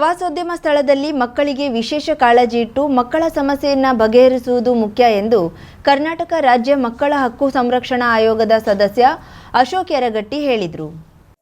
ಪ್ರವಾಸೋದ್ಯಮ ಸ್ಥಳದಲ್ಲಿ ಮಕ್ಕಳಿಗೆ ವಿಶೇಷ ಕಾಳಜಿ ಇಟ್ಟು ಮಕ್ಕಳ ಸಮಸ್ಯೆಯನ್ನು ಬಗೆಹರಿಸುವುದು ಮುಖ್ಯ ಎಂದು ಕರ್ನಾಟಕ ರಾಜ್ಯ ಮಕ್ಕಳ ಹಕ್ಕು ಸಂರಕ್ಷಣಾ ಆಯೋಗದ ಸದಸ್ಯ ಅಶೋಕ್ ಯರಗಟ್ಟಿ ಹೇಳಿದರು.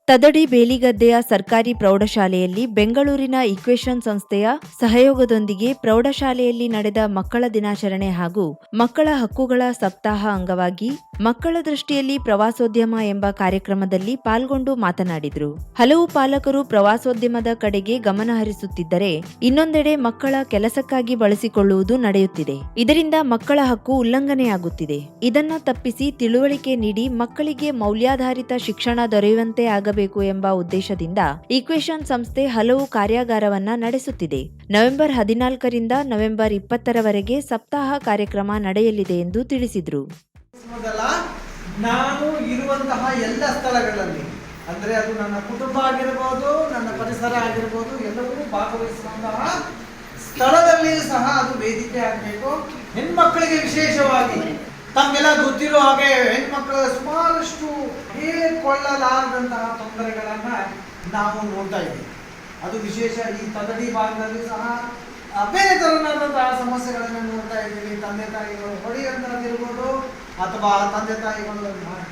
ತದಡಿ ಬೇಲಿಗದ್ದೆಯ ಸರ್ಕಾರಿ ಪ್ರೌಢಶಾಲೆಯಲ್ಲಿ ಬೆಂಗಳೂರಿನ ಇಕ್ವೇಷನ್ ಸಂಸ್ಥೆಯ ಸಹಯೋಗದೊಂದಿಗೆ ಪ್ರೌಢಶಾಲೆಯಲ್ಲಿ ನಡೆದ ಮಕ್ಕಳ ದಿನಾಚರಣೆ ಹಾಗೂ ಮಕ್ಕಳ ಹಕ್ಕುಗಳ ಸಪ್ತಾಹ ಅಂಗವಾಗಿ ಮಕ್ಕಳ ದೃಷ್ಟಿಯಲ್ಲಿ ಪ್ರವಾಸೋದ್ಯಮ ಎಂಬ ಕಾರ್ಯಕ್ರಮದಲ್ಲಿ ಪಾಲ್ಗೊಂಡು ಮಾತನಾಡಿದರು. ಹಲವು ಪಾಲಕರು ಪ್ರವಾಸೋದ್ಯಮದ ಕಡೆಗೆ ಗಮನ ಹರಿಸುತ್ತಿದ್ದರೆ ಇನ್ನೊಂದೆಡೆ ಮಕ್ಕಳ ಕೆಲಸಕ್ಕಾಗಿ ಬಳಸಿಕೊಳ್ಳುವುದು ನಡೆಯುತ್ತಿದೆ. ಇದರಿಂದ ಮಕ್ಕಳ ಹಕ್ಕು ಉಲ್ಲಂಘನೆಯಾಗುತ್ತಿದೆ. ಇದನ್ನು ತಪ್ಪಿಸಿ ತಿಳುವಳಿಕೆ ನೀಡಿ ಮಕ್ಕಳಿಗೆ ಮೌಲ್ಯಾಧಾರಿತ ಶಿಕ್ಷಣ ದೊರೆಯುವಂತೆ ಆಗಬೇಕು ಎಂಬ ಉದ್ದೇಶದಿಂದ ಈಕ್ವೇಷನ್ ಸಂಸ್ಥೆ ಹಲವು ಕಾರ್ಯಾಗಾರವನ್ನ ನಡೆಸುತ್ತಿದೆ. ನವೆಂಬರ್ ಹದಿನಾಲ್ಕರಿಂದ ನವೆಂಬರ್ ಇಪ್ಪತ್ತರವರೆಗೆ ಸಪ್ತಾಹ ಕಾರ್ಯಕ್ರಮ ನಡೆಯಲಿದೆ ಎಂದು ತಿಳಿಸಿದರು. ನಾನು ಇರುವಂತಹ ಎಲ್ಲ ಸ್ಥಳಗಳಲ್ಲಿ, ಅಂದ್ರೆ ಅದು ನನ್ನ ಕುಟುಂಬ ಆಗಿರ್ಬೋದು, ನನ್ನ ಪರಿಸರ ಆಗಿರ್ಬೋದು, ಎಲ್ಲವೂ ಭಾಗವಹಿಸುವಂತಹ ಸ್ಥಳದಲ್ಲಿಯೂ ಸಹ ಅದು ವೇದಿಕೆ ಆಗಬೇಕು. ಹೆಣ್ಮಕ್ಳಿಗೆ ವಿಶೇಷವಾಗಿ ತಮ್ಮೆಲ್ಲ ಗೊತ್ತಿರೋ ಹಾಗೆ ಹೆಣ್ಮಕ್ಳ ಸುಮಾರಷ್ಟು ಹೇಳಿಕೊಳ್ಳಲಾರದಂತಹ ತೊಂದರೆಗಳನ್ನ ನಾವು ನೋಡ್ತಾ ಇದ್ದೀವಿ. ಅದು ವಿಶೇಷ ಈ ತದಡಿ ಭಾಗದಲ್ಲಿ ಸಹ ಬೇರೆ ತರನಾದಂತಹ ಸಮಸ್ಯೆಗಳನ್ನು ನೋಡ್ತಾ ಇದ್ದೀವಿ. ತಂದೆ ತಾಯಿಗಳು ಹೊಡೆಯುವಂಥದ್ದಿರ್ಬೋದು ಅಥವಾ ತಂದೆ ತಾಯಿಗಳು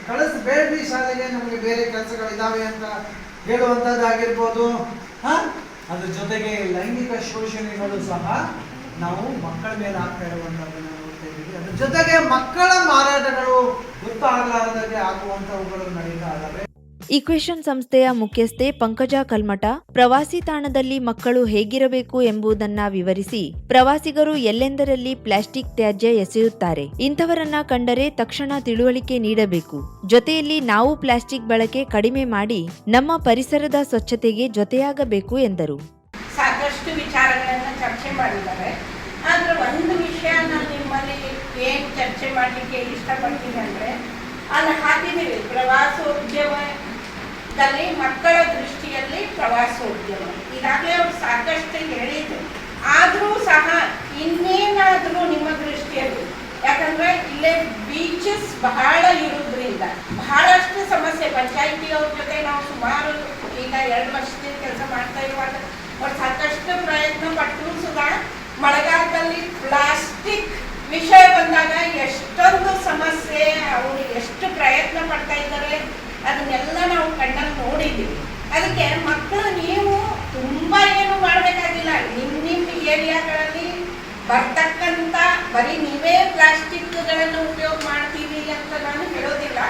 ಕಳಿಸ್ಬೇಡ್ರಿ ಶಾಲೆಗೆ, ನಮಗೆ ಬೇರೆ ಕೆಲಸಗಳಿದ್ದಾವೆ ಅಂತ ಹೇಳುವಂಥದ್ದಾಗಿರ್ಬೋದು ಹಾ? ಅದ್ರ ಜೊತೆಗೆ ಲೈಂಗಿಕ ಶೋಷಣೆಗಳು ಸಹ ನಾವು ಮಕ್ಕಳ ಮೇಲೆ ಆಗ್ತಾ ಇರುವಂಥದ್ದನ್ನು ನೋಡ್ತಾ ಅದ್ರ ಜೊತೆಗೆ ಮಕ್ಕಳ ಮಾರಾಟಗಳು ಗೊತ್ತಾಗಲಾರದಾಗೆ ಆಗುವಂಥವುಗಳು ನಡೀತಾ ಇದ್ದಾವೆ ಈಕ್ವೇಷನ್ ಸಂಸ್ಥೆಯ ಮುಖ್ಯಸ್ಥೆ ಪಂಕಜ ಕಲ್ಮಠ, ಪ್ರವಾಸಿ ತಾಣದಲ್ಲಿ ಮಕ್ಕಳು ಹೇಗಿರಬೇಕು ಎಂಬುದನ್ನ ವಿವರಿಸಿ ಪ್ರವಾಸಿಗರು ಎಲ್ಲೆಂದರಲ್ಲಿ ಪ್ಲಾಸ್ಟಿಕ್ ತ್ಯಾಜ್ಯ ಎಸೆಯುತ್ತಾರೆ. ಇಂಥವರನ್ನ ಕಂಡರೆ ತಕ್ಷಣ ತಿಳುವಳಿಕೆ ನೀಡಬೇಕು. ಜೊತೆಯಲ್ಲಿ ನಾವು ಪ್ಲಾಸ್ಟಿಕ್ ಬಳಕೆ ಕಡಿಮೆ ಮಾಡಿ ನಮ್ಮ ಪರಿಸರದ ಸ್ವಚ್ಛತೆಗೆ ಜೊತೆಯಾಗಬೇಕು ಎಂದರು. ಸಾಕಷ್ಟು ವಿಚಾರಗಳನ್ನು ಚರ್ಚೆ ಮಾಡಿದ್ದಾರೆ. ಆದರೆ ಒಂದು ವಿಷಯ ನಾನು ನಿಮ್ಮಲ್ಲಿ ಏನು ಚರ್ಚೆ ಮಾಡಲಿಕ್ಕೆ ಇಷ್ಟಪಡ್ತೀನಿ ಅಲ್ಲಿ ಹಾಕಿದ್ದೀವಿ ಪ್ರವಾಸೋದ್ಯಮದಲ್ಲಿ ಮಕ್ಕಳ ದೃಷ್ಟಿಯಲ್ಲಿ ಪ್ರವಾಸೋದ್ಯಮ ಈಗಾಗಲೇ ಅವರು ಸಾಕಷ್ಟು ಹೇಳಿದ್ರು. ಆದರೂ ಸಹ ಇನ್ನೇನಾದರೂ ನಿಮ್ಮ ದೃಷ್ಟಿಯಲ್ಲಿ, ಯಾಕಂದ್ರೆ ಇಲ್ಲೇ ಬೀಚಸ್ ಬಹಳ ಇರೋದ್ರಿಂದ, ಬಹಳಷ್ಟು ಸಮಸ್ಯೆ ಪಂಚಾಯಿತಿಯವ್ರ ಜೊತೆ ನಾವು ಸುಮಾರು ಈಗ ಎರಡು ವರ್ಷದಿಂದ ಕೆಲಸ ಮಾಡ್ತಾ ಇರುವಾಗ ಅವ್ರು ಸಾಕಷ್ಟು ಪ್ರಯತ್ನ ಪಟ್ಟರು ಸುಧಾ ಮಳೆಗಾಲದಲ್ಲಿ ಪ್ಲಾಸ್ಟಿಕ್ ವಿಷಯ ಬಂದಾಗ ಎಷ್ಟೊಂದು ಸಮಸ್ಯೆ, ಅವರು ಎಷ್ಟು ಪ್ರಯತ್ನ ಪಡ್ತಾ ಇದ್ದಾರೆ ಅದನ್ನೆಲ್ಲ ನಾವು ಕಣ್ಣಲ್ಲಿ ನೋಡಿದ್ದೀವಿ. ಅದಕ್ಕೆ ಮಕ್ಕಳು ನೀವು ತುಂಬ ಏನು ಮಾಡಬೇಕಾಗಿಲ್ಲ. ನಿಮ್ಮ ನಿಮ್ಮ ಏರಿಯಾಗಳಲ್ಲಿ ಬರ್ತಕ್ಕಂಥ ಬರೀ ನೀವೇ ಪ್ಲಾಸ್ಟಿಕ್ಗಳನ್ನು ಉಪಯೋಗ ಮಾಡ್ತೀವಿ ಅಂತ ನಾನು ಹೇಳೋದಿಲ್ಲ.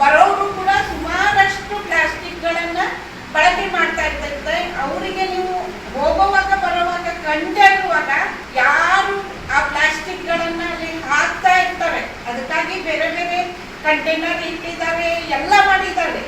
ಬರೋರು ಕೂಡ ಸುಮಾರಷ್ಟು ಪ್ಲಾಸ್ಟಿಕ್ಗಳನ್ನು ಬಳಕೆ ಮಾಡ್ತಾ ಅವರಿಗೆ ನೀವು ಹೋಗುವಾಗ ಬರುವಾಗ ಕಂಡಿರುವಾಗ ಯಾರು ಆ ಪ್ಲಾಸ್ಟಿಕ್ಗಳನ್ನು ಅಲ್ಲಿ ಹಾಕ್ತಾ ಇರ್ತಾರೆ ಅದಕ್ಕಾಗಿ ಬೇರೆ ಬೇರೆ ಕಂಟೈನರ್ ಇಟ್ಟಿದ್ದಾರೆ ಎಲ್ಲ ಮಾಡಿದ್ದಾರೆ.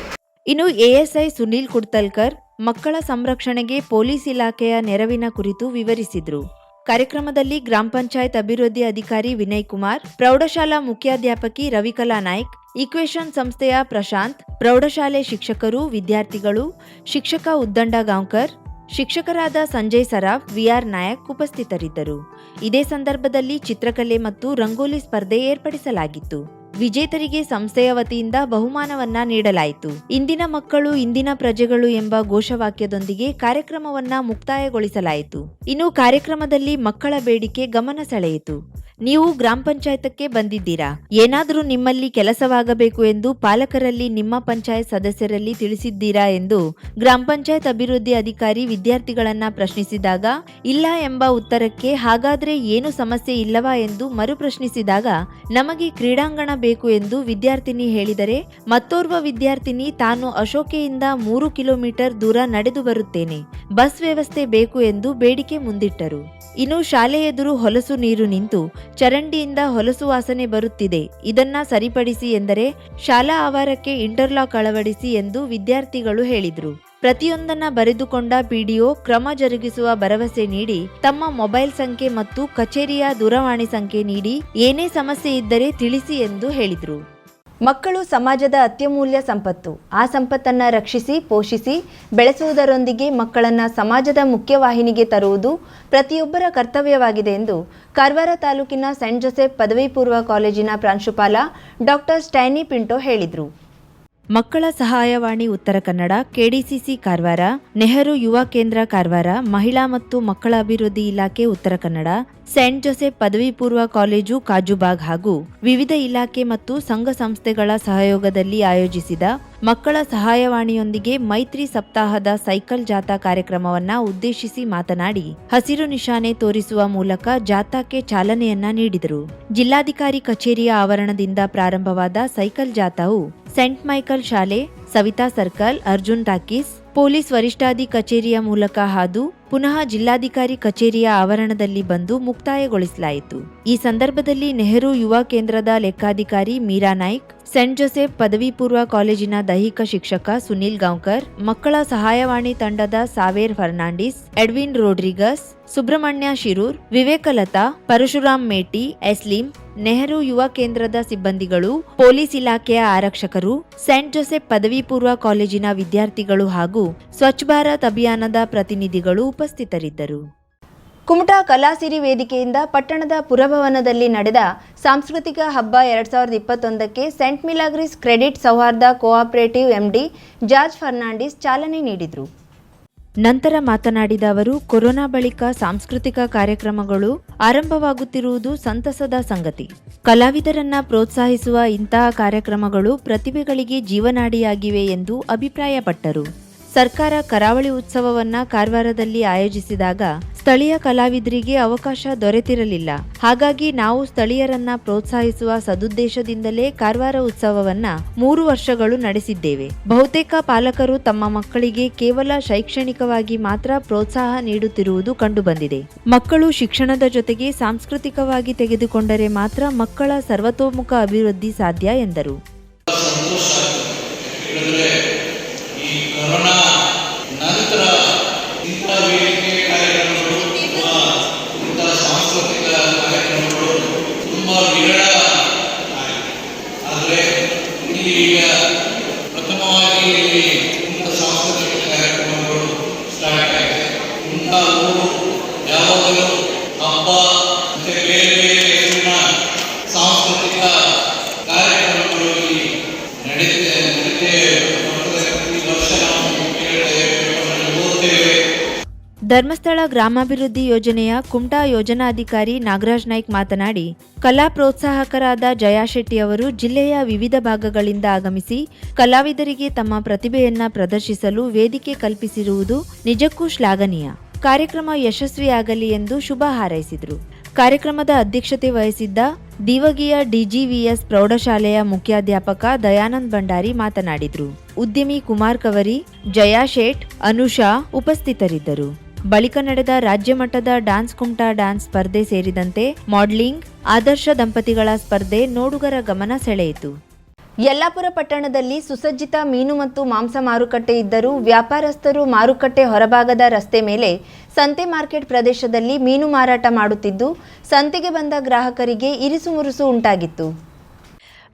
ಇನ್ನು ಎಎಸ್ಐ ಸುನೀಲ್ ಕುಡ್ತಲ್ಕರ್ ಮಕ್ಕಳ ಸಂರಕ್ಷಣೆಗೆ ಪೊಲೀಸ್ ಇಲಾಖೆಯ ನೆರವಿನ ಕುರಿತು ವಿವರಿಸಿದ್ರು. ಕಾರ್ಯಕ್ರಮದಲ್ಲಿ ಗ್ರಾಮ ಪಂಚಾಯತ್ ಅಭಿವೃದ್ಧಿ ಅಧಿಕಾರಿ ವಿನಯ್ ಕುಮಾರ್, ಪ್ರೌಢಶಾಲಾ ಮುಖ್ಯಾಧ್ಯಾಪಕಿ ರವಿಕಲಾ ನಾಯ್ಕ್, ಈಕ್ವೇಷನ್ ಸಂಸ್ಥೆಯ ಪ್ರಶಾಂತ್, ಪ್ರೌಢಶಾಲೆ ಶಿಕ್ಷಕರು, ವಿದ್ಯಾರ್ಥಿಗಳು, ಶಿಕ್ಷಕ ಉದ್ದಂಡ ಗಾಂವ್ಕರ್, ಶಿಕ್ಷಕರಾದ ಸಂಜಯ್ ಸರಾಫ್, ವಿಆರ್ ನಾಯಕ್ ಉಪಸ್ಥಿತರಿದ್ದರು. ಇದೇ ಸಂದರ್ಭದಲ್ಲಿ ಚಿತ್ರಕಲೆ ಮತ್ತು ರಂಗೋಲಿ ಸ್ಪರ್ಧೆ ಏರ್ಪಡಿಸಲಾಗಿತ್ತು. ವಿಜೇತರಿಗೆ ಸಂಸ್ಥೆಯ ವತಿಯಿಂದ ಬಹುಮಾನವನ್ನ ನೀಡಲಾಯಿತು. ಇಂದಿನ ಮಕ್ಕಳು, ಇಂದಿನ ಪ್ರಜೆಗಳು ಎಂಬ ಘೋಷವಾಕ್ಯದೊಂದಿಗೆ ಕಾರ್ಯಕ್ರಮವನ್ನ ಮುಕ್ತಾಯಗೊಳಿಸಲಾಯಿತು. ಇನ್ನು ಕಾರ್ಯಕ್ರಮದಲ್ಲಿ ಮಕ್ಕಳ ಬೇಡಿಕೆ ಗಮನ ಸೆಳೆಯಿತು. ನೀವು ಗ್ರಾಮ ಪಂಚಾಯತಕ್ಕೆ ಬಂದಿದ್ದೀರಾ? ಏನಾದರೂ ನಿಮ್ಮಲ್ಲಿ ಕೆಲಸವಾಗಬೇಕು ಎಂದು ಪಾಲಕರಲ್ಲಿ, ನಿಮ್ಮ ಪಂಚಾಯತ್ ಸದಸ್ಯರಲ್ಲಿ ತಿಳಿಸಿದ್ದೀರಾ ಎಂದು ಗ್ರಾಮ ಪಂಚಾಯತ್ ಅಭಿವೃದ್ಧಿ ಅಧಿಕಾರಿ ವಿದ್ಯಾರ್ಥಿಗಳನ್ನ ಪ್ರಶ್ನಿಸಿದಾಗ, ಇಲ್ಲ ಎಂಬ ಉತ್ತರಕ್ಕೆ ಹಾಗಾದ್ರೆ ಏನು ಸಮಸ್ಯೆ ಇಲ್ಲವಾ ಎಂದು ಮರು ಪ್ರಶ್ನಿಸಿದಾಗ, ನಮಗೆ ಕ್ರೀಡಾಂಗಣ ಬೇಕು ಎಂದು ವಿದ್ಯಾರ್ಥಿನಿ ಹೇಳಿದರೆ, ಮತ್ತೋರ್ವ ವಿದ್ಯಾರ್ಥಿನಿ ತಾನು ಅಶೋಕೆಯಿಂದ ಮೂರು ಕಿಲೋಮೀಟರ್ ದೂರ ನಡೆದು ಬರುತ್ತೇನೆ. ಬಸ್ ವ್ಯವಸ್ಥೆ ಬೇಕು ಎಂದು ಬೇಡಿಕೆ ಮುಂದಿಟ್ಟರು. ಇನ್ನು ಶಾಲೆ ಎದುರು ಹೊಲಸು ನೀರು ನಿಂತು ಚರಂಡಿಯಿಂದ ಹೊಲಸು ವಾಸನೆ ಬರುತ್ತಿದೆ. ಇದನ್ನ ಸರಿಪಡಿಸಿ ಎಂದರೆ ಶಾಲಾ ಆವಾರಕ್ಕೆ ಇಂಟರ್ಲಾಕ್ ಅಳವಡಿಸಿ ಎಂದು ವಿದ್ಯಾರ್ಥಿಗಳು ಹೇಳಿದರು. ಪ್ರತಿಯೊಂದನ್ನ ಬರೆದುಕೊಂಡ ಪಿಡಿಒ ಕ್ರಮ ಜರುಗಿಸುವ ಭರವಸೆ ನೀಡಿ, ತಮ್ಮ ಮೊಬೈಲ್ ಸಂಖ್ಯೆ ಮತ್ತು ಕಚೇರಿಯ ದೂರವಾಣಿ ಸಂಖ್ಯೆ ನೀಡಿ, ಏನೇ ಸಮಸ್ಯೆ ಇದ್ದರೆ ತಿಳಿಸಿ ಎಂದು ಹೇಳಿದ್ರು. ಮಕ್ಕಳು ಸಮಾಜದ ಅತ್ಯಮೂಲ್ಯ ಸಂಪತ್ತು. ಆ ಸಂಪತ್ತನ್ನು ರಕ್ಷಿಸಿ, ಪೋಷಿಸಿ, ಬೆಳೆಸುವುದರೊಂದಿಗೆ ಮಕ್ಕಳನ್ನು ಸಮಾಜದ ಮುಖ್ಯವಾಹಿನಿಗೆ ತರುವುದು ಪ್ರತಿಯೊಬ್ಬರ ಕರ್ತವ್ಯವಾಗಿದೆ ಎಂದು ಕಾರವಾರ ತಾಲೂಕಿನ ಸೆಂಟ್ ಜೋಸೆಫ್ ಪದವಿ ಪೂರ್ವ ಕಾಲೇಜಿನ ಪ್ರಾಂಶುಪಾಲ ಡಾಕ್ಟರ್ ಸ್ಟ್ಯಾನಿ ಪಿಂಟೋ ಹೇಳಿದರು. ಮಕ್ಕಳ ಸಹಾಯವಾಣಿ ಉತ್ತರ ಕನ್ನಡ, ಕೆಡಿಸಿಸಿ ಕಾರವಾರ, ನೆಹರು ಯುವ ಕೇಂದ್ರ ಕಾರವಾರ, ಮಹಿಳಾ ಮತ್ತು ಮಕ್ಕಳ ಅಭಿವೃದ್ಧಿ ಇಲಾಖೆ ಉತ್ತರ ಕನ್ನಡ, ಸೆಂಟ್ ಜೋಸೆಫ್ ಪದವಿ ಪೂರ್ವ ಕಾಲೇಜು ಕಾಜುಬಾಗ್ ಹಾಗೂ ವಿವಿಧ ಇಲಾಖೆ ಮತ್ತು ಸಂಘ ಸಂಸ್ಥೆಗಳ ಸಹಯೋಗದಲ್ಲಿ ಆಯೋಜಿಸಿದ ಮಕ್ಕಳ ಸಹಾಯವಾಣಿಯೊಂದಿಗೆ ಮೈತ್ರಿ ಸಪ್ತಾಹದ ಸೈಕಲ್ ಜಾಥಾ ಕಾರ್ಯಕ್ರಮವನ್ನ ಉದ್ದೇಶಿಸಿ ಮಾತನಾಡಿ, ಹಸಿರು ನಿಶಾನೆ ತೋರಿಸುವ ಮೂಲಕ ಜಾಥಾಕ್ಕೆ ಚಾಲನೆಯನ್ನ ನೀಡಿದರು. ಜಿಲ್ಲಾಧಿಕಾರಿ ಕಚೇರಿಯ ಆವರಣದಿಂದ ಪ್ರಾರಂಭವಾದ ಸೈಕಲ್ ಜಾಥಾವು ಸೆಂಟ್ ಮೈಕಲ್ ಶಾಲೆ Savita circle Arjun talkies police ವರಿಷ್ಠಾಧಿ ಕಚೇರಿಯ ಮೂಲಕ ಹಾದು ಪುನಃ ಜಿಲ್ಲಾಧಿಕಾರಿ ಕಚೇರಿಯ ಆವರಣದಲ್ಲಿ ಬಂದು ಮುಕ್ತಾಯಗೊಳಿಸಲಾಯಿತು. ಈ ಸಂದರ್ಭದಲ್ಲಿ ನೆಹರು ಯುವ ಕೇಂದ್ರದ ಲೆಕ್ಕಾಧಿಕಾರಿ ಮೀರಾ ನಾಯ್ಕ್ ಸೆಂಟ್ ಜೋಸೆಫ್ ಪದವಿ ಪೂರ್ವ ಕಾಲೇಜಿನ ದೈಹಿಕ ಶಿಕ್ಷಕ ಸುನಿಲ್ ಗಾಂವ್ಕರ್, ಮಕ್ಕಳ ಸಹಾಯವಾಣಿ ತಂಡದ ಸಾವೇರ್ ಫರ್ನಾಂಡಿಸ್, ಎಡ್ವಿನ್ ರೋಡ್ರಿಗಸ್, ಸುಬ್ರಹ್ಮಣ್ಯ ಶಿರೂರ್, ವಿವೇಕಲತಾ, ಪರಶುರಾಮ್ ಮೇಟಿ ಎಸ್ಲಿಂ ನೆಹರು ಯುವ ಕೇಂದ್ರದ ಸಿಬ್ಬಂದಿಗಳು, ಪೊಲೀಸ್ ಇಲಾಖೆಯ ಆರಕ್ಷಕರು, ಸೆಂಟ್ ಜೋಸೆಫ್ ಪದವಿ ಪೂರ್ವ ಕಾಲೇಜಿನ ವಿದ್ಯಾರ್ಥಿಗಳು ಹಾಗೂ ಸ್ವಚ್ಛ ಭಾರತ್ ಅಭಿಯಾನದ ಪ್ರತಿನಿಧಿಗಳು ಉಪಸ್ಥಿತರಿದ್ದರು. ಕುಮಟಾ ಕಲಾಸಿರಿ ವೇದಿಕೆಯಿಂದ ಪಟ್ಟಣದ ಪುರಭವನದಲ್ಲಿ ನಡೆದ ಸಾಂಸ್ಕೃತಿಕ ಹಬ್ಬ ಎರಡ್ ಸಾವಿರದ ಇಪ್ಪತ್ತೊಂದಕ್ಕೆ ಸೆಂಟ್ ಮಿಲಾಗ್ರಿಸ್ ಕ್ರೆಡಿಟ್ ಸೌಹಾರ್ದ ಕೋಆಪರೇಟಿವ್ ಎಂಡಿ ಜಾರ್ಜ್ ಫರ್ನಾಂಡಿಸ್ ಚಾಲನೆ ನೀಡಿದರು. ನಂತರ ಮಾತನಾಡಿದ ಅವರು, ಕೊರೋನಾ ಬಳಿಕ ಸಾಂಸ್ಕೃತಿಕ ಕಾರ್ಯಕ್ರಮಗಳು ಆರಂಭವಾಗುತ್ತಿರುವುದು ಸಂತಸದ ಸಂಗತಿ. ಕಲಾವಿದರನ್ನ ಪ್ರೋತ್ಸಾಹಿಸುವ ಇಂತಹ ಕಾರ್ಯಕ್ರಮಗಳು ಪ್ರತಿಭೆಗಳಿಗೆ ಜೀವನಾಡಿಯಾಗಿವೆ ಎಂದು ಅಭಿಪ್ರಾಯಪಟ್ಟರು. ಸರ್ಕಾರ ಕರಾವಳಿ ಉತ್ಸವವನ್ನ ಕಾರವಾರದಲ್ಲಿ ಆಯೋಜಿಸಿದಾಗ ಸ್ಥಳೀಯ ಕಲಾವಿದರಿಗೆ ಅವಕಾಶ ದೊರೆತಿರಲಿಲ್ಲ. ಹಾಗಾಗಿ ನಾವು ಸ್ಥಳೀಯರನ್ನ ಪ್ರೋತ್ಸಾಹಿಸುವ ಸದುದ್ದೇಶದಿಂದಲೇ ಕಾರವಾರ ಉತ್ಸವವನ್ನ ಮೂರು ವರ್ಷಗಳು ನಡೆಸಿದ್ದೇವೆ. ಬಹುತೇಕ ಪಾಲಕರು ತಮ್ಮ ಮಕ್ಕಳಿಗೆ ಕೇವಲ ಶೈಕ್ಷಣಿಕವಾಗಿ ಮಾತ್ರ ಪ್ರೋತ್ಸಾಹ ನೀಡುತ್ತಿರುವುದು ಕಂಡುಬಂದಿದೆ. ಮಕ್ಕಳು ಶಿಕ್ಷಣದ ಜೊತೆಗೆ ಸಾಂಸ್ಕೃತಿಕವಾಗಿ ತೆಗೆದುಕೊಂಡರೆ ಮಾತ್ರ ಮಕ್ಕಳ ಸರ್ವತೋಮುಖ ಅಭಿವೃದ್ಧಿ ಸಾಧ್ಯ ಎಂದರು. ಸಂತೋಷ ಹೇಳಿದ್ರೆ ಈ ಕೊರೋನಾ ನಂತರ ಇಂಥ ವೇದಿಕೆ ಕಾರ್ಯಕ್ರಮಗಳು ಅಥವಾ ಇಂಥ ಸಾಂಸ್ಕೃತಿಕ ಕಾರ್ಯಕ್ರಮಗಳು ತುಂಬ ವಿರಳ ಆಗಿದೆ. ಆದರೆ ಇಲ್ಲಿ ಈಗ ಪ್ರಥಮವಾಗಿ ಇಲ್ಲಿ ಇಂಥ ಸಾಂಸ್ಕೃತಿಕ ಕಾರ್ಯಕ್ರಮಗಳು ಸ್ಟಾರ್ಟ್ ಆಗಿದೆ ಇಂಥ ಊರು ಯಾವಾಗಲೂ ಹಬ್ಬ ಮತ್ತೆ ಬೇರೆ ಬೇರೆ ಹೆಸರಿನ ಸಾಂಸ್ಕೃತಿಕ ಕಾರ್ಯಕ್ರಮಗಳು ಇಲ್ಲಿ ನಡೀತೆ ನಡೀತೇ ಬರ್ತದೆ. ಪ್ರತಿ ವರ್ಷ ನಾವು ಕೇಳ್ತೇವೆ ಪೇಪರ್ನಲ್ಲಿ ಓದ್ತೇವೆ ಧರ್ಮಸ್ಥಳ ಗ್ರಾಮಾಭಿವೃದ್ಧಿ ಯೋಜನೆಯ ಕುಮಟಾ ಯೋಜನಾಧಿಕಾರಿ ನಾಗರಾಜ್ ನಾಯ್ಕ್ ಮಾತನಾಡಿ, ಕಲಾ ಪ್ರೋತ್ಸಾಹಕರಾದ ಜಯಾ ಶೆಟ್ಟಿ ಅವರು ಜಿಲ್ಲೆಯ ವಿವಿಧ ಭಾಗಗಳಿಂದ ಆಗಮಿಸಿ ಕಲಾವಿದರಿಗೆ ತಮ್ಮ ಪ್ರತಿಭೆಯನ್ನ ಪ್ರದರ್ಶಿಸಲು ವೇದಿಕೆ ಕಲ್ಪಿಸಿರುವುದು ನಿಜಕ್ಕೂ ಶ್ಲಾಘನೀಯ. ಕಾರ್ಯಕ್ರಮ ಯಶಸ್ವಿಯಾಗಲಿ ಎಂದು ಶುಭ ಹಾರೈಸಿದರು. ಕಾರ್ಯಕ್ರಮದ ಅಧ್ಯಕ್ಷತೆ ವಹಿಸಿದ್ದ ದಿವಗಿಯ ಡಿಜಿವಿಎಸ್ ಪ್ರೌಢಶಾಲೆಯ ಮುಖ್ಯಾಧ್ಯಾಪಕ ದಯಾನಂದ್ ಭಂಡಾರಿ ಮಾತನಾಡಿದರು. ಉದ್ಯಮಿ ಕುಮಾರ್ ಕವರಿ, ಜಯಾ ಶೇಟ್, ಅನುಷಾ ಉಪಸ್ಥಿತರಿದ್ದರು. ಬಳಿಕ ನಡೆದ ರಾಜ್ಯ ಮಟ್ಟದ ಡಾನ್ಸ್ ಕುಂಟಾ ಡಾನ್ಸ್ ಸ್ಪರ್ಧೆ ಸೇರಿದಂತೆ ಮಾಡಲಿಂಗ್, ಆದರ್ಶ ದಂಪತಿಗಳ ಸ್ಪರ್ಧೆ ನೋಡುಗರ ಗಮನ ಸೆಳೆಯಿತು. ಯಲ್ಲಾಪುರ ಪಟ್ಟಣದಲ್ಲಿ ಸುಸಜ್ಜಿತ ಮೀನು ಮತ್ತು ಮಾಂಸ ಮಾರುಕಟ್ಟೆ ಇದ್ದರೂ ವ್ಯಾಪಾರಸ್ಥರು ಮಾರುಕಟ್ಟೆ ಹೊರಭಾಗದ ರಸ್ತೆ ಮೇಲೆ ಸಂತೆ ಮಾರ್ಕೆಟ್ ಪ್ರದೇಶದಲ್ಲಿ ಮೀನು ಮಾರಾಟ ಮಾಡುತ್ತಿದ್ದು, ಸಂತೆಗೆ ಬಂದ ಗ್ರಾಹಕರಿಗೆ ಇರಿಸುಮುರುಸು ಉಂಟಾಗಿತ್ತು.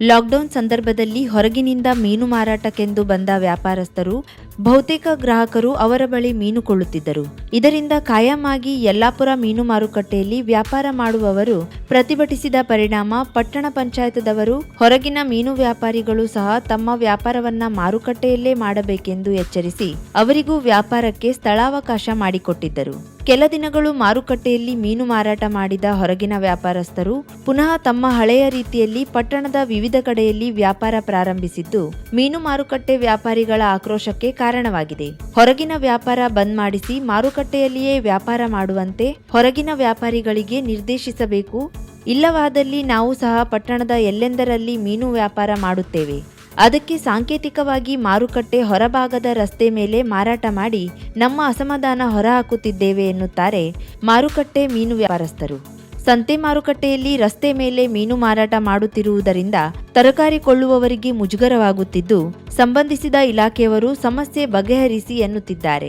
ಲಾಕ್ಡೌನ್ ಸಂದರ್ಭದಲ್ಲಿ ಹೊರಗಿನಿಂದ ಮೀನು ಮಾರಾಟಕ್ಕೆಂದು ಬಂದ ವ್ಯಾಪಾರಸ್ಥರು ಬಹುತೇಕ ಗ್ರಾಹಕರು ಅವರ ಬಳಿ ಮೀನು ಕೊಳ್ಳುತ್ತಿದ್ದರು. ಇದರಿಂದ ಕಾಯಂ ಆಗಿ ಯಲ್ಲಾಪುರ ಮೀನು ಮಾರುಕಟ್ಟೆಯಲ್ಲಿ ವ್ಯಾಪಾರ ಮಾಡುವವರು ಪ್ರತಿಭಟಿಸಿದ ಪರಿಣಾಮ ಪಟ್ಟಣ ಪಂಚಾಯತದವರು ಹೊರಗಿನ ಮೀನು ವ್ಯಾಪಾರಿಗಳು ಸಹ ತಮ್ಮ ವ್ಯಾಪಾರವನ್ನ ಮಾರುಕಟ್ಟೆಯಲ್ಲೇ ಮಾಡಬೇಕೆಂದು ಎಚ್ಚರಿಸಿ ಅವರಿಗೂ ವ್ಯಾಪಾರಕ್ಕೆ ಸ್ಥಳಾವಕಾಶ ಮಾಡಿಕೊಟ್ಟಿದ್ದರು. ಕೆಲ ದಿನಗಳು ಮಾರುಕಟ್ಟೆಯಲ್ಲಿ ಮೀನು ಮಾರಾಟ ಮಾಡಿದ ಹೊರಗಿನ ವ್ಯಾಪಾರಸ್ಥರು ಪುನಃ ತಮ್ಮ ಹಳೆಯ ರೀತಿಯಲ್ಲಿ ಪಟ್ಟಣದ ವಿವಿಧ ಕಡೆಯಲ್ಲಿ ವ್ಯಾಪಾರ ಪ್ರಾರಂಭಿಸಿದ್ದು, ಮೀನು ಮಾರುಕಟ್ಟೆ ವ್ಯಾಪಾರಿಗಳ ಆಕ್ರೋಶಕ್ಕೆ ಕಾರಣವಾಗಿದೆ. ಹೊರಗಿನ ವ್ಯಾಪಾರ ಬಂದ್ ಮಾಡಿಸಿ ಮಾರುಕಟ್ಟೆಯಲ್ಲಿಯೇ ವ್ಯಾಪಾರ ಮಾಡುವಂತೆ ಹೊರಗಿನ ವ್ಯಾಪಾರಿಗಳಿಗೆ ನಿರ್ದೇಶಿಸಬೇಕು. ಇಲ್ಲವಾದಲ್ಲಿ ನಾವು ಸಹ ಪಟ್ಟಣದ ಎಲ್ಲೆಂದರಲ್ಲಿ ಮೀನು ವ್ಯಾಪಾರ ಮಾಡುತ್ತೇವೆ. ಅದಕ್ಕೆ ಸಾಂಕೇತಿಕವಾಗಿ ಮಾರುಕಟ್ಟೆ ಹೊರಭಾಗದ ರಸ್ತೆ ಮೇಲೆ ಮಾರಾಟ ಮಾಡಿ ನಮ್ಮ ಅಸಮಾಧಾನ ಹೊರಹಾಕುತ್ತಿದ್ದೇವೆ ಎನ್ನುತ್ತಾರೆ ಮಾರುಕಟ್ಟೆ ಮೀನು ವ್ಯಾಪಾರಸ್ಥರು. ಸಂತೆ ಮಾರುಕಟ್ಟೆಯಲ್ಲಿ ರಸ್ತೆ ಮೇಲೆ ಮೀನು ಮಾರಾಟ ಮಾಡುತ್ತಿರುವುದರಿಂದ ತರಕಾರಿ ಕೊಳ್ಳುವವರಿಗೆ ಮುಜುಗರವಾಗುತ್ತಿದ್ದು, ಸಂಬಂಧಿಸಿದ ಇಲಾಖೆಯವರು ಸಮಸ್ಯೆ ಬಗೆಹರಿಸಿ ಎನ್ನುತ್ತಿದ್ದಾರೆ.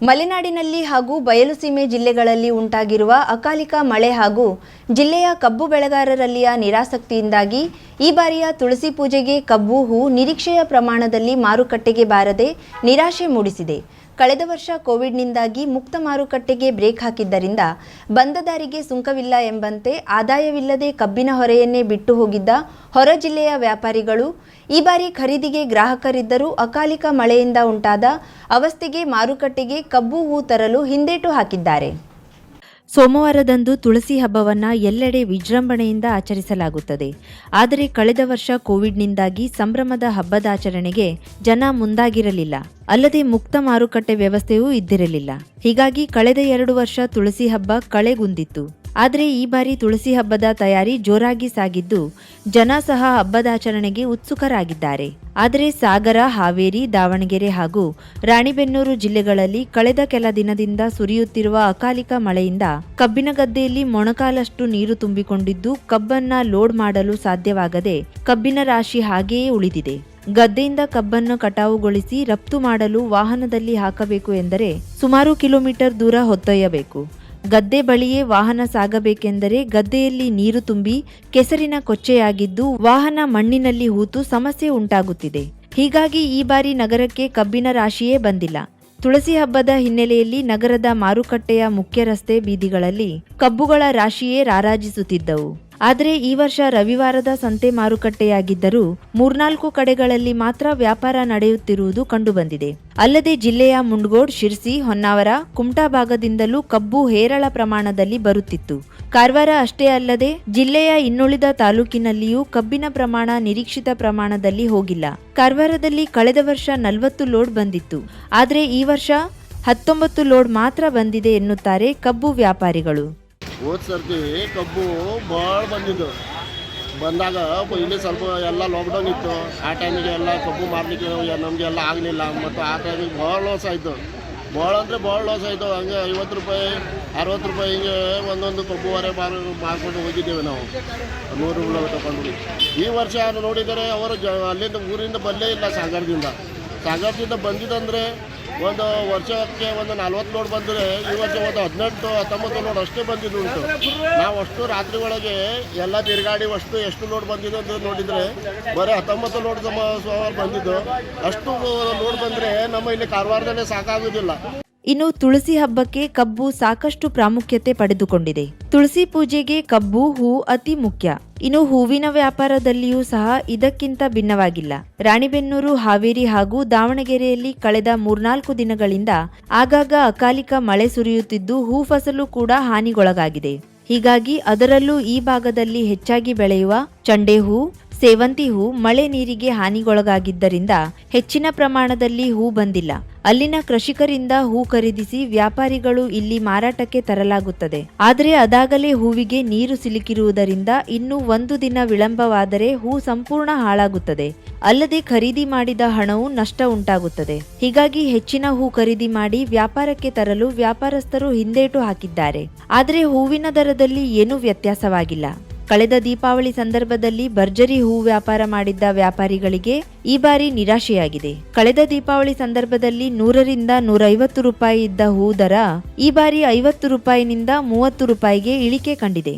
ಮಲೆನಾಡಿನಲ್ಲಿ ಹಾಗೂ ಬಯಲುಸೀಮೆ ಜಿಲ್ಲೆಗಳಲ್ಲಿ ಉಂಟಾಗಿರುವ ಅಕಾಲಿಕ ಮಳೆ ಹಾಗೂ ಜಿಲ್ಲೆಯ ಕಬ್ಬು ಬೆಳೆಗಾರರಲ್ಲಿಯ ನಿರಾಸಕ್ತಿಯಿಂದಾಗಿ ಈ ಬಾರಿಯ ತುಳಸಿ ಪೂಜೆಗೆ ಕಬ್ಬು, ಹೂ ನಿರೀಕ್ಷೆಯ ಪ್ರಮಾಣದಲ್ಲಿ ಮಾರುಕಟ್ಟೆಗೆ ಬಾರದೆ ನಿರಾಶೆ ಮೂಡಿಸಿದೆ. ಕಳೆದ ವರ್ಷ ಕೋವಿಡ್ನಿಂದಾಗಿ ಮುಕ್ತ ಮಾರುಕಟ್ಟೆಗೆ ಬ್ರೇಕ್ ಹಾಕಿದ್ದರಿಂದ ಬಂದದಾರಿಗೆ ಸುಂಕವಿಲ್ಲ ಎಂಬಂತೆ ಆದಾಯವಿಲ್ಲದೆ ಕಬ್ಬಿನ ಹೊರೆಯನ್ನೇ ಬಿಟ್ಟು ಹೋಗಿದ್ದ ಹೊರ ಜಿಲ್ಲೆಯ ವ್ಯಾಪಾರಿಗಳು, ಈ ಬಾರಿ ಖರೀದಿಗೆ ಗ್ರಾಹಕರಿದ್ದರೂ ಅಕಾಲಿಕ ಮಳೆಯಿಂದ ಉಂಟಾದ ಅವಸ್ಥೆಗೆ ಮಾರುಕಟ್ಟೆಗೆ ಕಬ್ಬು ಹೂ ತರಲು ಹಿಂದೇಟು ಹಾಕಿದ್ದಾರೆ. ಸೋಮವಾರದಂದು ತುಳಸಿ ಹಬ್ಬವನ್ನ ಎಲ್ಲೆಡೆ ವಿಜೃಂಭಣೆಯಿಂದ ಆಚರಿಸಲಾಗುತ್ತದೆ. ಆದರೆ ಕಳೆದ ವರ್ಷ ಕೋವಿಡ್ನಿಂದಾಗಿ ಸಂಭ್ರಮದ ಹಬ್ಬದ ಆಚರಣೆಗೆ ಜನ ಮುಂದಾಗಿರಲಿಲ್ಲ. ಅಲ್ಲದೆ ಮುಕ್ತ ಮಾರುಕಟ್ಟೆ ವ್ಯವಸ್ಥೆಯೂ ಇದ್ದಿರಲಿಲ್ಲ. ಹೀಗಾಗಿ ಕಳೆದ ಎರಡು ವರ್ಷ ತುಳಸಿ ಹಬ್ಬ ಕಳೆಗುಂದಿತ್ತು. ಆದರೆ ಈ ಬಾರಿ ತುಳಸಿ ಹಬ್ಬದ ತಯಾರಿ ಜೋರಾಗಿ ಸಾಗಿದ್ದು, ಜನ ಸಹ ಹಬ್ಬದಾಚರಣೆಗೆ ಉತ್ಸುಕರಾಗಿದ್ದಾರೆ. ಆದರೆ ಸಾಗರ, ಹಾವೇರಿ, ದಾವಣಗೆರೆ ಹಾಗೂ ರಾಣಿಬೆನ್ನೂರು ಜಿಲ್ಲೆಗಳಲ್ಲಿ ಕಳೆದ ಕೆಲ ದಿನದಿಂದ ಸುರಿಯುತ್ತಿರುವ ಅಕಾಲಿಕ ಮಳೆಯಿಂದ ಕಬ್ಬಿನ ಗದ್ದೆಯಲ್ಲಿ ಮೊಣಕಾಲಷ್ಟು ನೀರು ತುಂಬಿಕೊಂಡಿದ್ದು, ಕಬ್ಬನ್ನ ಲೋಡ್ ಮಾಡಲು ಸಾಧ್ಯವಾಗದೆ ಕಬ್ಬಿನ ರಾಶಿ ಹಾಗೆಯೇ ಉಳಿದಿದೆ. ಗದ್ದೆಯಿಂದ ಕಬ್ಬನ್ನು ಕಟಾವುಗೊಳಿಸಿ ರಫ್ತು ಮಾಡಲು ವಾಹನದಲ್ಲಿ ಹಾಕಬೇಕು ಎಂದರೆ ಸುಮಾರು ಕಿಲೋಮೀಟರ್ ದೂರ ಹೊತ್ತೊಯ್ಯಬೇಕು. ಗದ್ದೆ ಬಳಿಯೇ ವಾಹನ ಸಾಗಬೇಕೆಂದರೆ ಗದ್ದೆಯಲ್ಲಿ ನೀರು ತುಂಬಿ ಕೆಸರಿನ ಕೊಚ್ಚೆಯಾಗಿದ್ದು ವಾಹನ ಮಣ್ಣಿನಲ್ಲಿ ಹೂತು ಸಮಸ್ಯೆ ಉಂಟಾಗುತ್ತಿದೆ. ಹೀಗಾಗಿ ಈ ಬಾರಿ ನಗರಕ್ಕೆ ಕಬ್ಬಿನ ರಾಶಿಯೇ ಬಂದಿಲ್ಲ. ತುಳಸಿ ಹಬ್ಬದ ಹಿನ್ನೆಲೆಯಲ್ಲಿ ನಗರದ ಮಾರುಕಟ್ಟೆಯ ಮುಖ್ಯ ರಸ್ತೆ ಬೀದಿಗಳಲ್ಲಿ ಕಬ್ಬುಗಳ ರಾಶಿಯೇ ರಾರಾಜಿಸುತ್ತಿದ್ದವು. ಆದರೆ ಈ ವರ್ಷ ರವಿವಾರದ ಸಂತೆ ಮಾರುಕಟ್ಟೆಯಾಗಿದ್ದರೂ ಮೂರ್ನಾಲ್ಕು ಕಡೆಗಳಲ್ಲಿ ಮಾತ್ರ ವ್ಯಾಪಾರ ನಡೆಯುತ್ತಿರುವುದು ಕಂಡುಬಂದಿದೆ. ಅಲ್ಲದೆ ಜಿಲ್ಲೆಯ ಮುಂಡ್ಗೋಡ್, ಶಿರ್ಸಿ, ಹೊನ್ನಾವರ, ಕುಮಟಾ ಭಾಗದಿಂದಲೂ ಕಬ್ಬು ಹೇರಳ ಪ್ರಮಾಣದಲ್ಲಿ ಬರುತ್ತಿತ್ತು. ಕಾರವಾರ ಅಷ್ಟೇ ಅಲ್ಲದೆ ಜಿಲ್ಲೆಯ ಇನ್ನುಳಿದ ತಾಲೂಕಿನಲ್ಲಿಯೂ ಕಬ್ಬಿನ ಪ್ರಮಾಣ ನಿರೀಕ್ಷಿತ ಪ್ರಮಾಣದಲ್ಲಿ ಹೋಗಿಲ್ಲ. ಕಾರವಾರದಲ್ಲಿ ಕಳೆದ ವರ್ಷ ನಲವತ್ತು ಲೋಡ್ ಬಂದಿತ್ತು. ಆದರೆ ಈ ವರ್ಷ ಹತ್ತೊಂಬತ್ತು ಲೋಡ್ ಮಾತ್ರ ಬಂದಿದೆ ಎನ್ನುತ್ತಾರೆ ಕಬ್ಬು ವ್ಯಾಪಾರಿಗಳು. ಹೋದ ಸರ್ತಿ ಕಬ್ಬು ಭಾಳ ಬಂದಿದ್ದು. ಬಂದಾಗ ಇಲ್ಲಿ ಸ್ವಲ್ಪ ಎಲ್ಲ ಲಾಕ್ಡೌನ್ ಇತ್ತು. ಆ ಟೈಮಿಗೆ ಎಲ್ಲ ಕಬ್ಬು ಮಾರಲಿಕ್ಕೆ ನಮಗೆ ಎಲ್ಲ ಆಗಲಿಲ್ಲ. ಮತ್ತು ಆ ಟೈಮಿಗೆ ಭಾಳ ಲಾಸ್ ಆಯಿತು. ಭಾಳ ಅಂದರೆ ಭಾಳ ಲಾಸ್ ಆಯಿತು. ಹಂಗೆ ಐವತ್ತು ರೂಪಾಯಿ, ಅರವತ್ತು ರೂಪಾಯಿ ಹಿಂಗೆ ಒಂದೊಂದು ಕಬ್ಬುವರೆ ಮಾರ ಮಾರ್ಕೊಂಡು ಹೋಗಿದ್ದೇವೆ ನಾವು. ನೂರು ರೂಪಾಯಿ ತಗೊಂಡು ಈ ವರ್ಷ ನೋಡಿದರೆ ಅವರು ಅಲ್ಲಿಂದ ಊರಿಂದ ಬರಲೇ ಇಲ್ಲ ಸಾಗರದಿಂದ. ಸಾಗರದಿಂದ ಬಂದಿದ್ದಂದರೆ ಒಂದು ವರ್ಷಕ್ಕೆ ಒಂದು ನಲ್ವತ್ತು ಲೋಡ್ ಬಂದರೆ ಈ ವರ್ಷ ಒಂದು ಹದಿನೆಂಟು, ಹತ್ತೊಂಬತ್ತು ಲೋಡ್ ಅಷ್ಟೇ ಬಂದಿದ್ದು ಉಂಟು. ನಾವು ಅಷ್ಟು ರಾತ್ರಿ ಒಳಗೆ ಎಲ್ಲ ತಿರುಗಾಡಿ ಅಷ್ಟು ಎಷ್ಟು ಲೋಡ್ ಬಂದಿದೆ ಅಂತ ನೋಡಿದರೆ ಬರೀ ಹತ್ತೊಂಬತ್ತು ಲೋಡ್ ಸಮ ಸುಮಾರು ಬಂದಿದ್ದು. ಅಷ್ಟು ಲೋಡ್ ಬಂದರೆ ನಮ್ಮ ಇಲ್ಲಿ ಕಾರವಾರದಲ್ಲೇ ಸಾಕಾಗೋದಿಲ್ಲ. ಇನ್ನು ತುಳಸಿ ಹಬ್ಬಕ್ಕೆ ಕಬ್ಬು ಸಾಕಷ್ಟು ಪ್ರಾಮುಖ್ಯತೆ ಪಡೆದುಕೊಂಡಿದೆ. ತುಳಸಿ ಪೂಜೆಗೆ ಕಬ್ಬು, ಹೂ ಅತಿ ಮುಖ್ಯ. ಇನ್ನು ಹೂವಿನ ವ್ಯಾಪಾರದಲ್ಲಿಯೂ ಸಹ ಇದಕ್ಕಿಂತ ಭಿನ್ನವಾಗಿಲ್ಲ. ರಾಣಿಬೆನ್ನೂರು, ಹಾವೇರಿ ಹಾಗೂ ದಾವಣಗೆರೆಯಲ್ಲಿ ಕಳೆದ ಮೂರ್ನಾಲ್ಕು ದಿನಗಳಿಂದ ಆಗಾಗ ಅಕಾಲಿಕ ಮಳೆ ಸುರಿಯುತ್ತಿದ್ದು ಹೂ ಫಸಲು ಕೂಡ ಹಾನಿಗೊಳಗಾಗಿದೆ. ಹೀಗಾಗಿ ಅದರಲ್ಲೂ ಈ ಭಾಗದಲ್ಲಿ ಹೆಚ್ಚಾಗಿ ಬೆಳೆಯುವ ಚಂಡೆ ಹೂ ಸೇವಂತಿ ಹೂ ಮಳೆ ನೀರಿಗೆ ಹಾನಿಗೊಳಗಾಗಿದ್ದರಿಂದ ಹೆಚ್ಚಿನ ಪ್ರಮಾಣದಲ್ಲಿ ಹೂ ಬಂದಿಲ್ಲ. ಅಲ್ಲಿನ ಕೃಷಿಕರಿಂದ ಹೂ ಖರೀದಿಸಿ ವ್ಯಾಪಾರಿಗಳು ಇಲ್ಲಿ ಮಾರಾಟಕ್ಕೆ ತರಲಾಗುತ್ತದೆ. ಆದರೆ ಅದಾಗಲೇ ಹೂವಿಗೆ ನೀರು ಸಿಲುಕಿರುವುದರಿಂದ ಇನ್ನೂ ಒಂದು ದಿನ ವಿಳಂಬವಾದರೆ ಹೂ ಸಂಪೂರ್ಣ ಹಾಳಾಗುತ್ತದೆ. ಅಲ್ಲದೆ ಖರೀದಿ ಮಾಡಿದ ಹಣವು ನಷ್ಟ ಉಂಟಾಗುತ್ತದೆ. ಹೀಗಾಗಿ ಹೆಚ್ಚಿನ ಹೂ ಖರೀದಿ ಮಾಡಿ ವ್ಯಾಪಾರಕ್ಕೆ ತರಲು ವ್ಯಾಪಾರಸ್ಥರು ಹಿಂದೇಟು ಹಾಕಿದ್ದಾರೆ. ಆದರೆ ಹೂವಿನ ದರದಲ್ಲಿ ಏನೂ ವ್ಯತ್ಯಾಸವಾಗಿಲ್ಲ. ಕಳೆದ ದೀಪಾವಳಿ ಸಂದರ್ಭದಲ್ಲಿ ಭರ್ಜರಿ ಹೂ ವ್ಯಾಪಾರ ಮಾಡಿದ್ದ ವ್ಯಾಪಾರಿಗಳಿಗೆ ಈ ಬಾರಿ ನಿರಾಶೆಯಾಗಿದೆ. ಕಳೆದ ದೀಪಾವಳಿ ಸಂದರ್ಭದಲ್ಲಿ ನೂರರಿಂದ ನೂರೈವತ್ತು ರೂಪಾಯಿ ಇದ್ದ ಹೂ ದರ ಈ ಬಾರಿ ಐವತ್ತು ರೂಪಾಯಿನಿಂದ ಮೂವತ್ತು ರೂಪಾಯಿಗೆ ಇಳಿಕೆ ಕಂಡಿದೆ.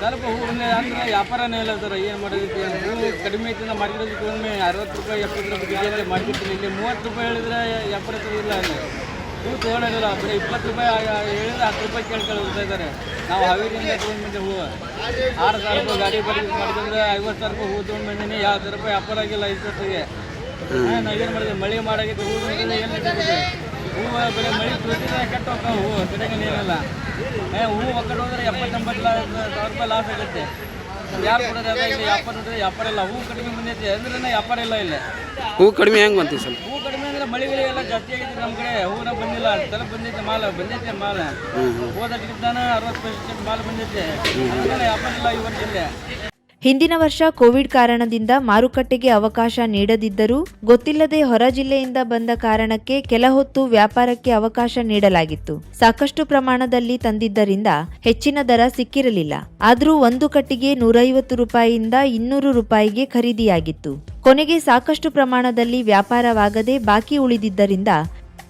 ಸ್ವಲ್ಪ ಹೂ ಅಂದ್ರೆ ವ್ಯಾಪಾರನೇ ಇಲ್ಲ ಸರ್, ಏನು ಮಾಡೋದಕ್ಕೆ? ಹೂ ಕಡಿಮೆ ಐತಿಂದ ಮಾರ್ಕೆಟ್ ಒಮ್ಮೆ ಅರವತ್ತು ರೂಪಾಯಿ, ಎಪ್ಪತ್ತು ರೂಪಾಯಿ ಮಾರ್ಕೆಟ್ ಇಲ್ಲಿ ಮೂವತ್ತು ರೂಪಾಯಿ ಹೇಳಿದ್ರೆ ವ್ಯಾಪಾರ ಇಲ್ಲ ಅಲ್ಲಿ. ಹೂ ತೊಗೊಳೋದಿಲ್ಲ ಬರೀ ಇಪ್ಪತ್ತು ರೂಪಾಯಿ ಹೇಳಿದ್ರೆ ಹತ್ತು ರೂಪಾಯಿ ಕೇಳ್ಕೊಂಡು ಹೋಗ್ತಾ ಇದ್ದಾರೆ. ನಾವು ಹಾವೇರಿಯಿಂದ ತೊಗೊಂಡು ಬಂದೆ ಹೂವು. ಆರು ಸಾವಿರ ರೂಪಾಯಿ ಗಾಡಿ ಬರೀ ಮಾಡಿದ್ರೆ ಐವತ್ತು ಸಾವಿರ ರೂಪಾಯಿ ಹೂ ತೊಗೊಂಡು ಬಂದೀನಿ. ಯಾವ ರೂಪಾಯಿ ವ್ಯಾಪಾರ ಆಗಿಲ್ಲ ಇಷ್ಟೊತ್ತಿಗೆ. ನಾವು ಏನು ಮಾಡಿದ್ವಿ ಮಳೆ ಮಾಡಾಗಿದ್ದು ಹೂ ಏನು ಹೂವು ಬರೀ ಮಳೆ ಸುರಿದ್ರೆ ಕೆಟ್ಟ ಹೋಗ್ತಾವೆ ಹೂವು. ಸರಿಯಾಗಿ ಏನಿಲ್ಲ ಏ ಹೂವು ಒಕ್ಕಡೆ ಹೋದ್ರೆ ಎಪ್ಪತ್ತೊಂಬತ್ತು ಸಾವಿರ ರೂಪಾಯಿ ಲಾಸ್ ಆಗುತ್ತೆ. ಯಾರು ಕೊಡೋದು? ವ್ಯಾಪಾರ ನೋಡಿದ್ರೆ ವ್ಯಾಪಾರ ಇಲ್ಲ. ಹೂ ಕಡಿಮೆ ಬಂದೈತಿ. ಅಂದ್ರೆ ವ್ಯಾಪಾರ ಇಲ್ಲ ಇಲ್ಲಿ. ಹೂ ಕಡಿಮೆ ಹೆಂಗೆ ಬಂತು ಸ್ವಲ್ಪ? ಅಂದ್ರೆ ಎಲ್ಲ ಜಾಸ್ತಿ ಆಗಿದೆ ನಮ್ಮ ಕಡೆ. ಹೂನ ಬಂದಿಲ್ಲ, ತಲೆ ಬಂದೈತೆ ಮಾಲ್ ಬಂದೈತೆ ಮಾಲ್. ಹೋದಕ್ಕಿಂತಾನ ಅರವತ್ತು ಪರ್ಸೆಂಟ್ ಮಾಲ್ ಬಂದೈತೆ. ವ್ಯಾಪಾರ ಇಲ್ಲ ಈ ವರ್ಷ ಹಿಂದಿನ ವರ್ಷ ಕೋವಿಡ್ ಕಾರಣದಿಂದ ಮಾರುಕಟ್ಟೆಗೆ ಅವಕಾಶ ನೀಡದಿದ್ದರೂ ಗೊತ್ತಿಲ್ಲದೆ ಹೊರ ಜಿಲ್ಲೆಯಿಂದ ಬಂದ ಕಾರಣಕ್ಕೆ ಕೆಲ ಹೊತ್ತು ವ್ಯಾಪಾರಕ್ಕೆ ಅವಕಾಶ ನೀಡಲಾಗಿತ್ತು. ಸಾಕಷ್ಟು ಪ್ರಮಾಣದಲ್ಲಿ ತಂದಿದ್ದರಿಂದ ಹೆಚ್ಚಿನ ದರ ಸಿಕ್ಕಿರಲಿಲ್ಲ. ಆದರೂ ಒಂದು ಕಟ್ಟಿಗೆ ನೂರೈವತ್ತು ರೂಪಾಯಿಯಿಂದ ಇನ್ನೂರು ರೂಪಾಯಿಗೆ ಖರೀದಿಯಾಗಿತ್ತು. ಕೊನೆಗೆ ಸಾಕಷ್ಟು ಪ್ರಮಾಣದಲ್ಲಿ ವ್ಯಾಪಾರವಾಗದೆ ಬಾಕಿ ಉಳಿದಿದ್ದರಿಂದ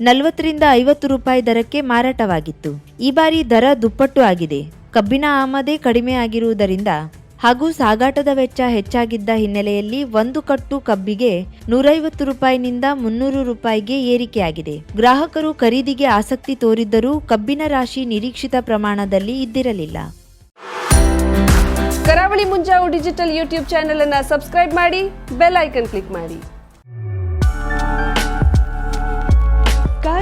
ನಲವತ್ತರಿಂದ ಐವತ್ತು ರೂಪಾಯಿ ದರಕ್ಕೆ ಮಾರಾಟವಾಗಿತ್ತು. ಈ ಬಾರಿ ದರ ದುಪ್ಪಟ್ಟು ಆಗಿದೆ. ಕಬ್ಬಿನ ಆಮದೇ ಕಡಿಮೆ ಆಗಿರುವುದರಿಂದ ಹಾಗೂ ಸಾಗಾಟದ ವೆಚ್ಚ ಹೆಚ್ಚಾಗಿದ್ದ ಹಿನ್ನೆಲೆಯಲ್ಲಿ ಒಂದು ಕಟ್ಟು ಕಬ್ಬಿಗೆ ನೂರೈವತ್ತು ರೂಪಾಯಿನಿಂದ ಮುನ್ನೂರು ರೂಪಾಯಿಗೆ ಏರಿಕೆಯಾಗಿದೆ. ಗ್ರಾಹಕರು ಖರೀದಿಗೆ ಆಸಕ್ತಿ ತೋರಿದ್ದರೂ ಕಬ್ಬಿನ ರಾಶಿ ನಿರೀಕ್ಷಿತ ಪ್ರಮಾಣದಲ್ಲಿ ಇದ್ದಿರಲಿಲ್ಲ. Karavali Munjavu digital YouTube channel ಅನ್ನು ಸಬ್ಸ್ಕ್ರೈಬ್ ಮಾಡಿ, ಬೆಲ್ ಐಕನ್ ಕ್ಲಿಕ್ ಮಾಡಿ.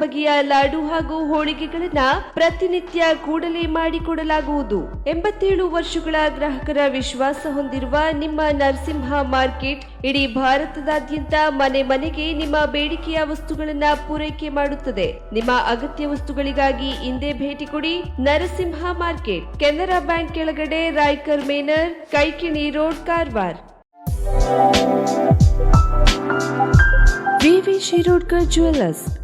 ಬಗೆಯ ಲಾಡು ಹಾಗೂ ಹೋಳಿಗೆಗಳನ್ನ ಪ್ರತಿನಿತ್ಯ ಕೂಡಲೇ ಮಾಡಿಕೊಡಲಾಗುವುದು. ಎಂಬತ್ತೇಳು ವರ್ಷಗಳ ಗ್ರಾಹಕರ ವಿಶ್ವಾಸ ಹೊಂದಿರುವ ನಿಮ್ಮ ನರಸಿಂಹ ಮಾರ್ಕೆಟ್, ಇಡೀ ಭಾರತದಾದ್ಯಂತ ಮನೆ ಮನೆಗೆ ನಿಮ್ಮ ಬೇಡಿಕೆಯ ವಸ್ತುಗಳನ್ನ ಪೂರೈಕೆ ಮಾಡುತ್ತದೆ. ನಿಮ್ಮ ಅಗತ್ಯ ವಸ್ತುಗಳಿಗಾಗಿ ಹಿಂದೆ ಭೇಟಿ ಕೊಡಿ ನರಸಿಂಹ ಮಾರ್ಕೆಟ್, ಕೆನರಾ ಬ್ಯಾಂಕ್ ಕೆಳಗಡೆ Raikar manor, Kaikini road Karwar. V V Shirodkar jewellers.